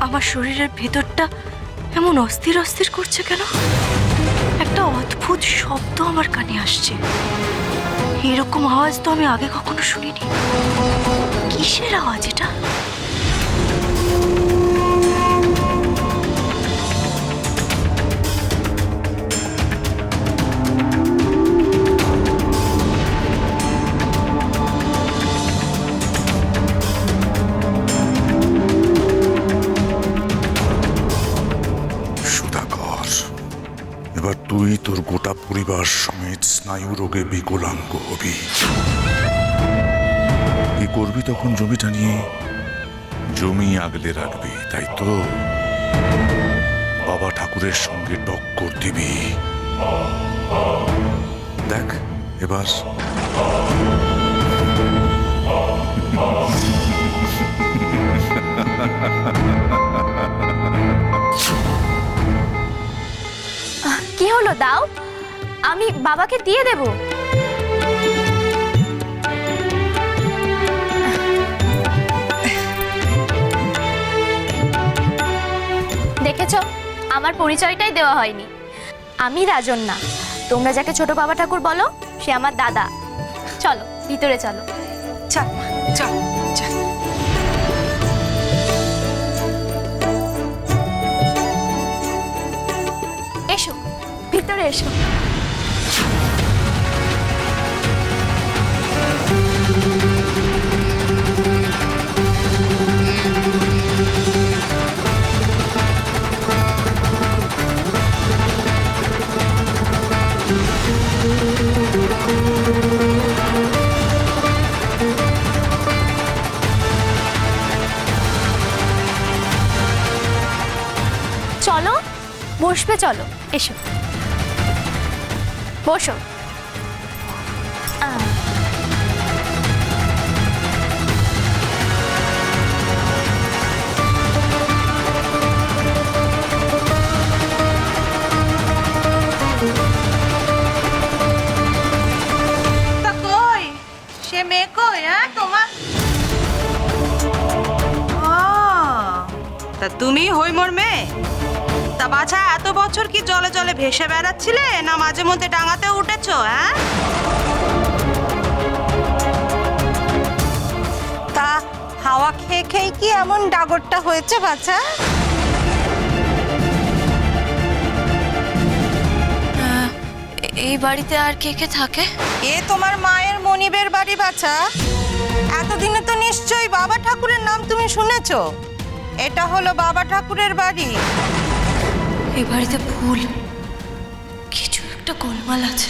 আমার শরীরের ভেতরটা এমন অস্থির অস্থির করছে কেন? একটা অদ্ভুত শব্দ আমার কানে আসছে। এরকম আওয়াজ তো আমি আগে কখনো শুনিনি। কিসের আওয়াজ এটা? এবার তুই তোর গোটা পরিবার সমেত স্নায়ু রোগে বিকলাঙ্গ হবি। কি করবি তখন জমিটা নিয়ে? জমি আগলে রাখবি, তাই তো? বাবা ঠাকুরের সঙ্গে টক্কর দিবি। দেখ, এবার হলো, দাও। আমি বাবাকে দিয়ে দেব। দেখেছ? আমার পরিচয়টাই দেওয়া হয়নি। আমি রাজন না। তোমরা যাকে ছোট বাবা ঠাকুর বলো, সে আমার দাদা। চলো, ভিতরে চলো। চল চল চল। ভিতরে এসো। চলো বসবে চলো এসো। বসো। তা কই? সে মেয়ে হ্যাঁ তুমি তা বাছা এত বছর কি জলে জলে ভেসে বেড়াচ্ছিলে? না মাঝে মধ্যে ডাঙাতে উঠেছো হ্যাঁ? তা হাওয়া খেয়ে খেয়ে কি এমন ডাগরটা হয়েছে বাছা? এই বাড়িতে আর কে কে থাকে? এ তোমার মায়ের মনিবের বাড়ি বাছা। এতদিনে তো নিশ্চয়ই বাবা ঠাকুরের নাম তুমি শুনেছো। এটা হলো বাবা ঠাকুরের বাড়ি। এই বাড়িতে ভুল কিছু একটা গোলমাল আছে।